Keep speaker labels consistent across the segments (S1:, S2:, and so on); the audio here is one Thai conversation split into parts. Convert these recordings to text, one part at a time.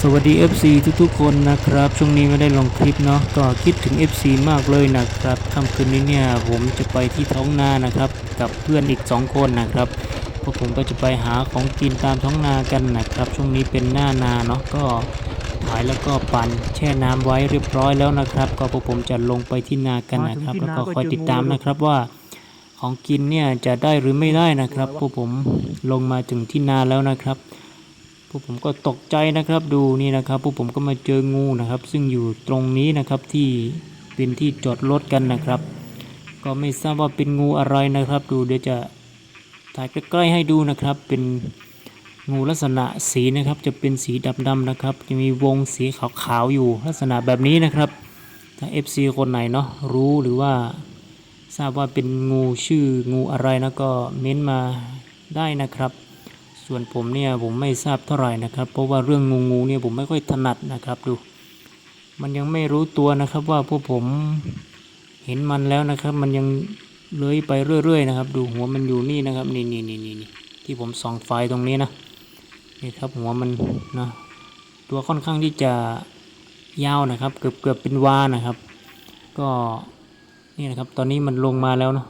S1: สวัสดี FC ทุกๆคนนะครับ ช่วงนี้ไม่ได้ลงคลิปเนาะก็คิดถึง FC มากเลยนะครับค่ำคืนนี้เนี่ยผมจะไปที่ท้องนานะครับ กับเพื่อนอีก 2 คนนะครับพวกผมก็จะไปหาของกินตามท้องนากันนะครับ ช่วงนี้เป็นหน้านาเนาะก็ถ่ายแล้วก็ปั่นแช่น้ำไว้เรียบร้อยแล้วนะครับ ก็พวกผมจะลงไปที่นากันนะครับแล้วก็คอยติดตามนะครับว่าของกินเนี่ยจะได้หรือไม่ได้นะครับ พวกผมลงมาถึงที่นาแล้วนะครับพ วกผมก็ตกใจนะครับดูนี่นะครับพวกผมก็มาเจองูนะครับ ซึ่งอยู่ตรงนี้นะครับที่เป็นที่จอดรถกันนะครับ ก็ไม่ทราบว่าเป็นงูอะไรนะครับ ดูเดี๋ยวจะถ่ายใกล้ๆให้ดูนะครับ เป็นงูลักษณะสีนะครับ จะเป็นสีดำๆนะครับ จะมีวงสีขาวๆอยู่ลักษณะแบบนี้นะครับ ถ้า FC คนไหนเนาะรู้หรือว่าทราบว่าเป็นงูชื่องูอะไรนะก็เม้นมาได้นะครับ ส่วนผมเนี่ยผมไม่ทราบเท่าไหร่นะครับ เพราะว่าเรื่องงูงูเนี่ยผมไม่ค่อยถนัดนะครับดู มันยังไม่รู้ตัวนะครับว่าพวกผมเห็นมันแล้วนะครับ มันยังเลื้อยไปเรื่อย ๆ นะครับ ดูหัวมันอยู่นี่นะครับนี่นี่นี่นี่นี่ที่ผมส่องไฟตรงนี้นะนี่ครับหัวมันนะตัวค่อนข้างที่จะยาวนะครับ เกือบเกือบเป็นวานะครับ ก็นี่นะครับตอนนี้มันลงมาแล้วเนาะ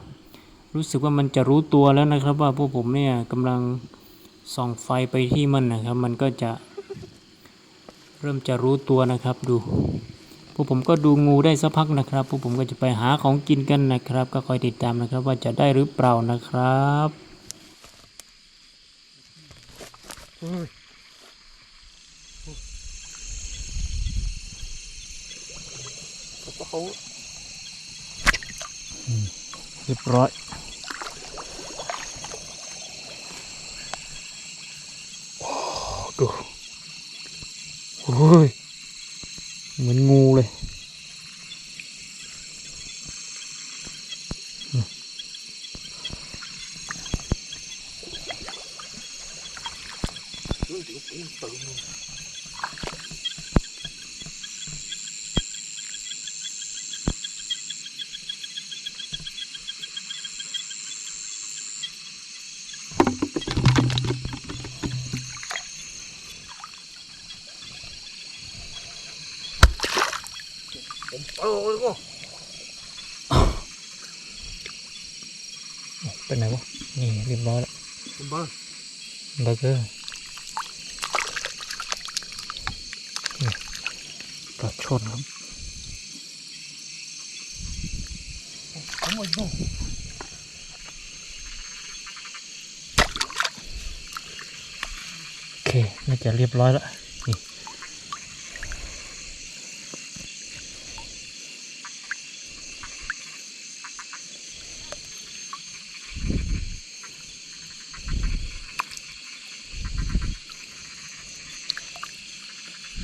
S1: รู้สึกว่ามันจะรู้ตัวแล้วนะครับ ว่าพวกผมเนี่ยกำลัง ส่องไฟไปที่มันนะครับ มันก็จะเริ่มจะรู้ตัวนะครับดูพวกผมก็ดูงูได้สักพักนะครับพวกผมก็จะไปหาของกินกันนะครับ ก็คอยติดตามนะครับว่าจะได้หรือเปล่านะครับ
S2: เขา
S1: เรียบร้อย
S2: được ôi mình ngu
S1: đây. Hãy subscribe อ้ย
S2: โอ้
S1: เป็นไหนวะ นี่เรียบร้อยแล้ว
S2: คุณบ้า
S1: เบอร์เกอร์นี่ปลาชนครับ
S2: ทำไมบ้า
S1: โอเค น่าจะเรียบร้อยแล้ว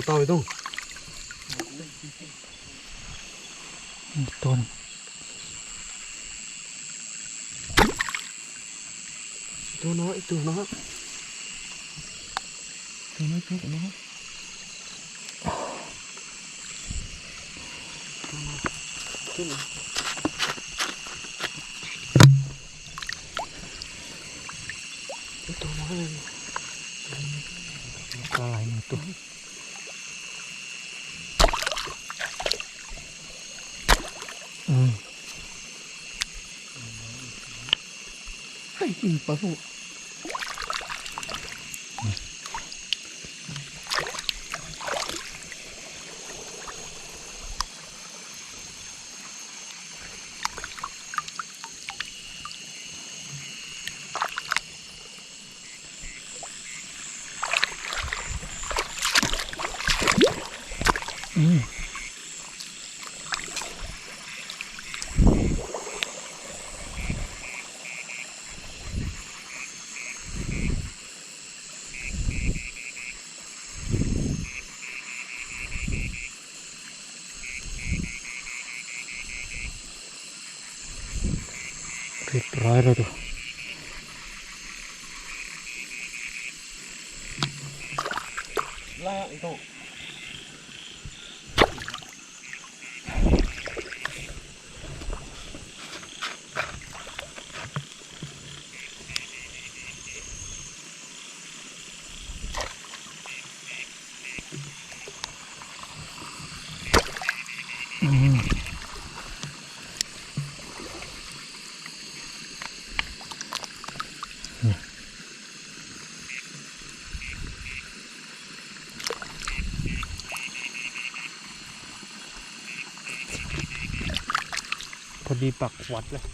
S2: của tao một tôn tôi
S1: nói tôi nói tôi nói tôi nói tôi nói tôi nói tôi nói tôi nói うん。はい、
S2: うそう。帰
S1: れる。Layak itu. พอ
S2: ดีปั
S1: กวั
S2: ดเลย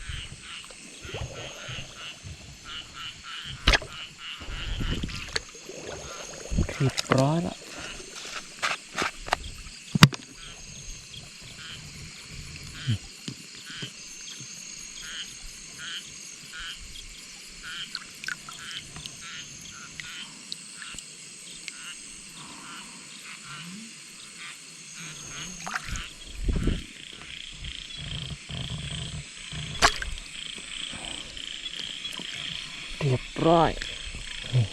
S1: คลิ
S2: ป
S1: ร้อยละ เลยเรียบร้อยแล้ว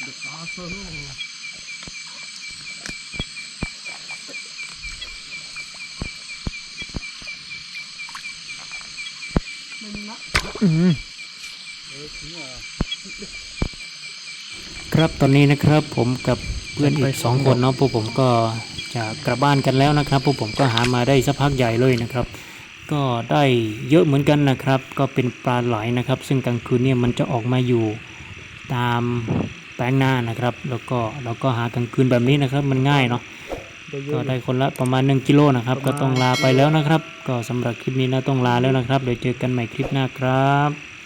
S1: เรียบร้อย ครับตอนนี้นะครับผมกับเพื่อนอีกสองคนเนาะพวกผมก็จะกลับบ้านกันแล้วนะครับพวกผมก็หามาได้สักพักใหญ่เลยนะครับ ก็ได้เยอะเหมือนกันนะครับ ก็เป็นปลาไหลนะครับ ซึ่งกลางคืนเนี่ยมันจะออกมาอยู่ตามแปลงหน้านะครับ แล้วก็เราก็หากลางคืนแบบนี้นะครับ มันง่ายเนาะ
S2: ได้เย
S1: ก็
S2: อะเล
S1: ได้
S2: ย
S1: คนละประมาณ 1กิโลนะครับ
S2: ประมาณ
S1: ก็ต้องลาไปแล้วนะครับ ก็สำหรับคลิปนี้นะต้องลาแล้วนะครับ เดี๋ยวเจอกันใหม่คลิปหน้าครับ